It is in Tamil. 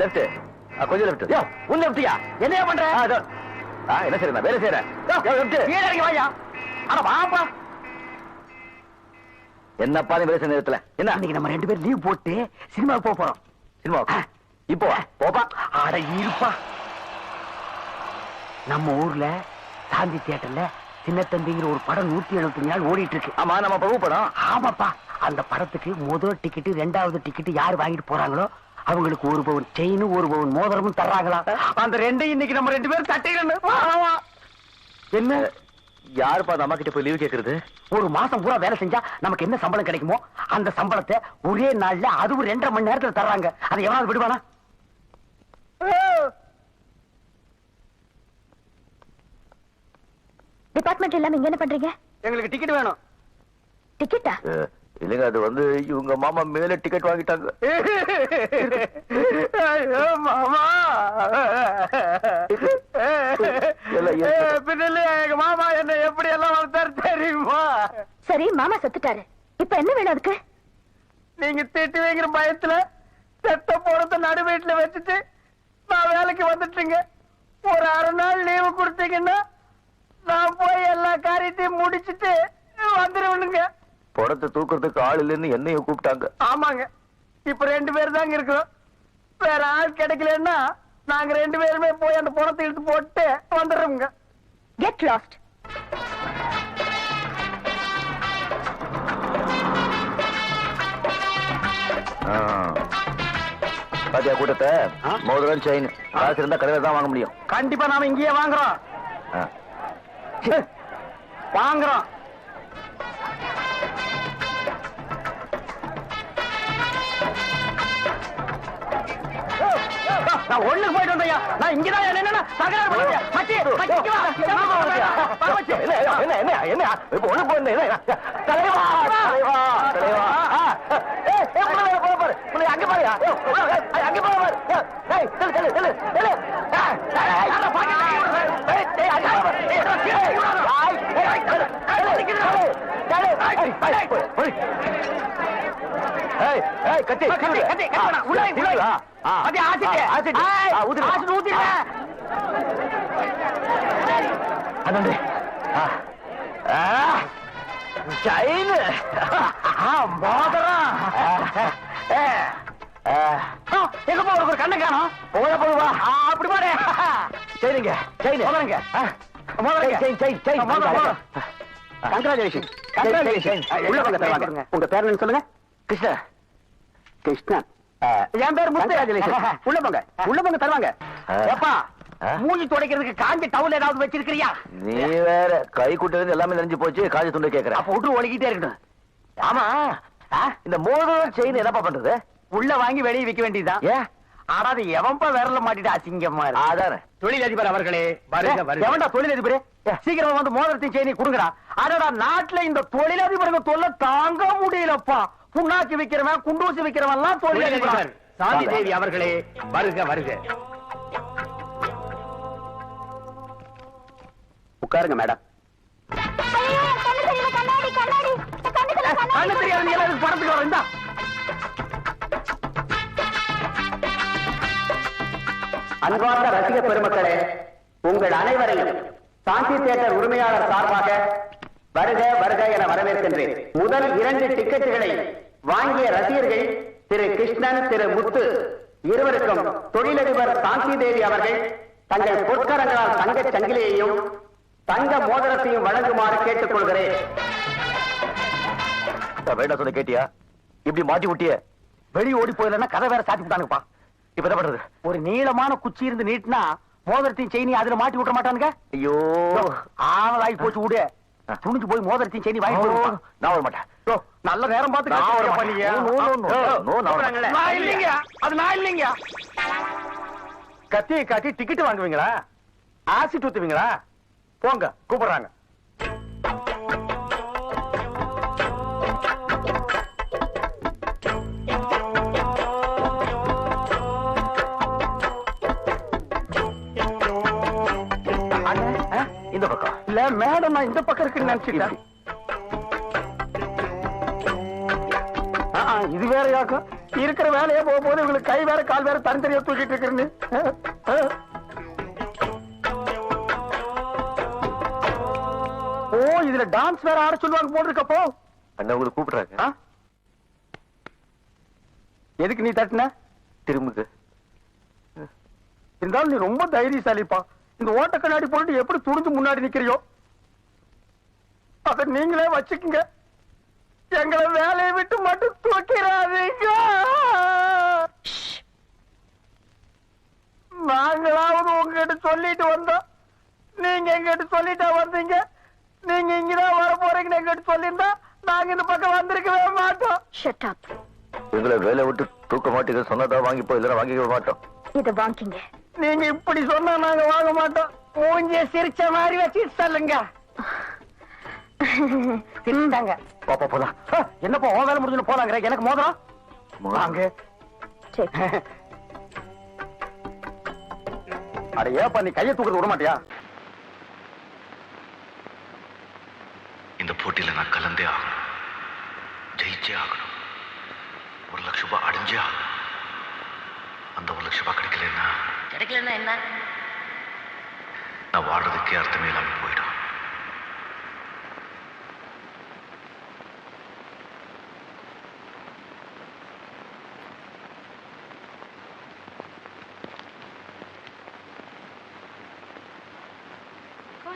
லெஃப்ட் கொஞ்சம் லெஃப்ட் யோ உன் லெப்டியா என்னையா பண்ற? என்ன செய்யறேன் நான் வேலை செய்யறேன் லெஃப்ட் கீழே இறங்கி வாயா. அட வாப்பா. என்னப்பா நீ வேலை செய்ய நேரத்துல? என்ன? இன்னைக்கு நம்ம ரெண்டு பேரும் லீவ் போட்டு சினிமாவுக்கு போக போறோம். சினிமா இப்போ போப்பா. அட இருப்பா. நம்ம ஊர்ல சாந்தி தியேட்டர்ல சின்னத்தம்பிங்கிற ஒரு படம் நூத்தி எழுபத்தி நாள் ஓடிட்டு இருக்கு ஆமா நம்ம படம். ஆமாப்பா. அந்த படத்துக்கு முதல் டிக்கெட் ரெண்டாவது டிக்கெட் யார் வாங்கிட்டு போறாங்களோ அவங்களுக்கு ஒரு பவுன் செயின் ஒரு பவுன் மோதிரமும் தர்றாங்களா? அந்த ரெண்டையும் இன்னைக்கு நம்ம ரெண்டு பேரும் தட்டிக்கணும் என்ன? யாருப்பா அந்த அம்மா கிட்ட போய் லீவ் கேக்குறது? ஒரு மாசம் பூரா வேலை செஞ்சா நமக்கு என்ன சம்பளம் கிடைக்குமோ அந்த சம்பளத்தை ஒரே நாள்ல அதுவும் ரெண்டரை மணி நேரத்துல தர்றாங்க. அதை எவனாவது விடுவானா? டிபார்ட்மெண்ட் இல்லாம இங்க என்ன பண்றீங்க? எங்களுக்கு டிக்கெட் வேணும். டிக்கெட்டா இல்லைங்க அது வந்து இவங்க மாமா மேல டிக்கெட் வாங்கிட்டாங்க. மாமா. எல்லாம் ஏன்? பின்னல எங்க மாமா என்ன எப்படி எல்லாம் வளர்த்தாரு தெரியுமா? சரி மாமா செத்துட்டாரு. இப்ப என்ன வேணும் அதுக்கு? நீங்க திட்டு வைக்கிற பயத்துல செத்த போறத நடு வீட்டுல வச்சுட்டு நான் வேலைக்கு வந்துட்டுங்க. ஒரு அரை நாள் லீவு கொடுத்தீங்கன்னா நான் போய் எல்லா காரியத்தையும் முடிச்சிட்டு வந்துருவனுங்க. படத்தை தூக்குறதுக்கு ஆள் இல்லைன்னு என்னையும் கூப்பிட்டாங்க. ஆமாங்க. இப்ப ரெண்டு பேர் தாங்க இருக்கிறோம். வேற ஆள் கிடைக்கலன்னா நாங்க ரெண்டு பேருமே போய் அந்த பணத்தை இழுத்து போட்டு வந்துடுறோங்க கெட் லாஸ்ட் ஆ. பாத்தியா கூட்டத்தை? மோதிரம் செயின் காசு இருந்தா கடையில தான் வாங்க முடியும். கண்டிப்பா நாம இங்கேயே வாங்குறோம். வாங்குறோம். நான் ஒண்ணுக்கு போயிட்டு வந்தையா நான் இங்கதான் என்னன்னா தகராறு பண்ணலையா மச்சி மச்சி இங்க வா. என்ன என்ன என்ன என்ன இப்ப ஒண்ணு போயிருந்தேன் என்ன, என்ன? தலைவா தலைவா தலைவா ஆ. ஏய், ஏய், உள்ள வா, போக பாரு உள்ள அங்க பாருயா ஏய், உள்ள வா, ஏய், அங்க போக பாரு ஏய், ஏய், செல்லு செல்லு செல்லு செல்லு ஏய், ஏய், ஏய், யாரா பாக்கெட்ல கை விடுறது? ஏய், ஏய், அங்க வா, பாரு. ஏய், ஏய், ஏய், ஏய், ஏய், செல்லு, செல்லு, செல்லு, செல்லு, ஏய், ஏய், போய், போய். ஏய், கத்தி, கத்தி, கத்தி, கத்தி. உள்ள உள்ள. அது ஆசிட்டு. ஆசிட்டு. ஆசிட்டு. ஆ. மோதிரம். ஒரு கண்ணு காணோம் அப்படி பாரு சரிங்க செயின் மோதிரங்க. ஆ. மோதிரங்க. செயின் செயின் செயின் மோதிரம். Congratulation Congratulations. உள்ள உங்க பேர் என்ன சொல்லுங்க கிருஷ்ணா கிருஷ்ணன் என் பேர் முத்து உள்ள போங்க. உள்ள போங்க தருவாங்க. ஆ. ஏப்பா ஆ. மூஞ்சி துடைக்கிறதுக்கு காஞ்ச டவுல் ஏதாவது வச்சிருக்கிறியா? நீ வேற கை குட்டது எல்லாமே நெஞ்சு போச்சு காஜ துண்டு கேக்குற. அப்ப விட்டு ஒழுகிட்டே இருக்கட்டும் ஆமா. ஆ? இந்த மோதிரம் செயின் என்னப்பா பண்றது? உள்ள வாங்கி வெளியே விக்க வேண்டியதுதான் ஏன் ஆனா அது எவன்பா விரல மாட்டிட்டு அசிங்கமா இருக்கு? அதானே. தொழிலதிபர் அவர்களே எவன்டா தொழிலதிபரே? சீக்கிரமா வந்து மோதிரத்தையும் செய்தி கொடுங்கடா. அதோட நாட்டுல இந்த தொழிலதிபருக்கு தொல்லை தாங்க முடியலப்பா. புண்ணாக்கு விக்கிறவன் குண்டூசி விக்கிறவன் எல்லாம் தொழிலதிபர் சாந்தி தேவி அவர்களே வருக வருக. உட்காருங்க மேடம். கண்ணு தெரியாது படத்துக்கு அன்பார்ந்த ரசிக பெருமக்களே உங்கள் அனைவரையும் சாந்தி தியேட்டர் உரிமையாளர் சார்பாக வருக வருக என வரவேற்கின்றேன். முதல் இரண்டு டிக்கெட்டுகளை வாங்கிய ரசிகர்கள் திரு கிருஷ்ணன் திரு முத்து இருவருக்கும் தொழிலதிபர் சாந்தி தேவி அவர்கள் தங்கள் பொற்கரங்களால் தங்கச் சங்கிலியையும் தங்க மோதிரத்தையும் வழங்குமாறு கேட்டுக்கொள்கிறேன். வேண்டாம் சொல்ல கேட்டியா? இப்படி மாட்டி விட்டிய வெளி ஓடி போயிடலன்னா கதை வேற சாத்தி விட்டானுப்பா இப்ப என்ன பண்றது? ஒரு நீளமான குச்சி இருந்து நீட்டினா மோதிரத்தையும் செயினி அதுல மாட்டி விட மாட்டானுங்க? ஐயோ. ஆவலாகி போச்சு விடு துணிஞ்சு போய் மோதிரத்தையும் செயினி வாங்கி நான் வர மாட்டேன். நல்ல நேரம் பார்த்து நான் யோ, நோ, நான் இல்லைங்க. அது நான் இல்லைங்க. கத்தி காட்டி டிக்கெட் வாங்குவீங்களா? ஆசிட் ஊத்துவீங்களா போங்க கூப்பிடுறாங்க? இந்த பக்கம். இல்ல மேடம் நான் இந்த பக்கம் இருக்குன்னு நினைச்சிட்டேன். இது வேற யாக்கும் இருக்கிற வேலையே போக போது இவங்களுக்கு கை வேற கால் வேற தனித்தனியா தூக்கிட்டு இருக்கிறேன்னு ஓ இதுல டான்ஸ் வேற ஆட சொல்லுவாங்க போட்டிருக்கப்போ. அண்ணா உங்களை கூப்பிடுறாங்க? எதுக்கு நீ தட்டின? திரும்புங்க. இருந்தாலும் நீ ரொம்ப தைரியசாலிப்பா. இந்த ஓட்ட கண்ணாடி போட்டு எப்படி துணிஞ்சு முன்னாடி நிக்கிறியோ? அத நீங்களே வச்சுக்குங்க. எங்களை வேலையை விட்டு மட்டும் தூக்கிறாதீங்க நாங்களாவது உங்ககிட்ட சொல்லிட்டு வந்தோம். நீங்க எங்கிட்ட சொல்லிட்டா வந்தீங்க. நீங்க இங்கதான் வர போறீங்கன்னு எங்கிட்ட சொல்லியிருந்தா நாங்க இந்த பக்கம் வந்திருக்கவே மாட்டோம். ஷட் அப் எங்களை வேலை விட்டு தூக்க மாட்டீங்க. சொன்னதா வாங்கிப்போ இல்லைன்னா வாங்கிக்க மாட்டோம். இத வாங்கிங்க. நீங்க இப்படி சொன்னா நாங்க வாங்க மாட்டோம். மூஞ்சிய சிரிச்ச மாதிரி வச்சு சொல்லுங்க. சிரிச்சாங்க பாப்பா போலாம். என்னப்பா உன் வேலை முடிஞ்சு போலாங்கிற? எனக்கு மோதிரம்? வாங்க. அட ஏப்பா நீ கையை தூக்குறது விட மாட்டியா? இந்த போட்டியில நான் கலந்தே ஆகணும். ஜெயிச்சே ஆகணும். ஒரு லட்ச ரூபாய் அடைஞ்சே ஆகணும். அந்த ஒரு லட்ச ரூபாய் கிடைக்கலன்னா கிடைக்கலன்னா என்ன? நான் வாழ்றதுக்கே அர்த்தமே இல்லாம போயிடும்.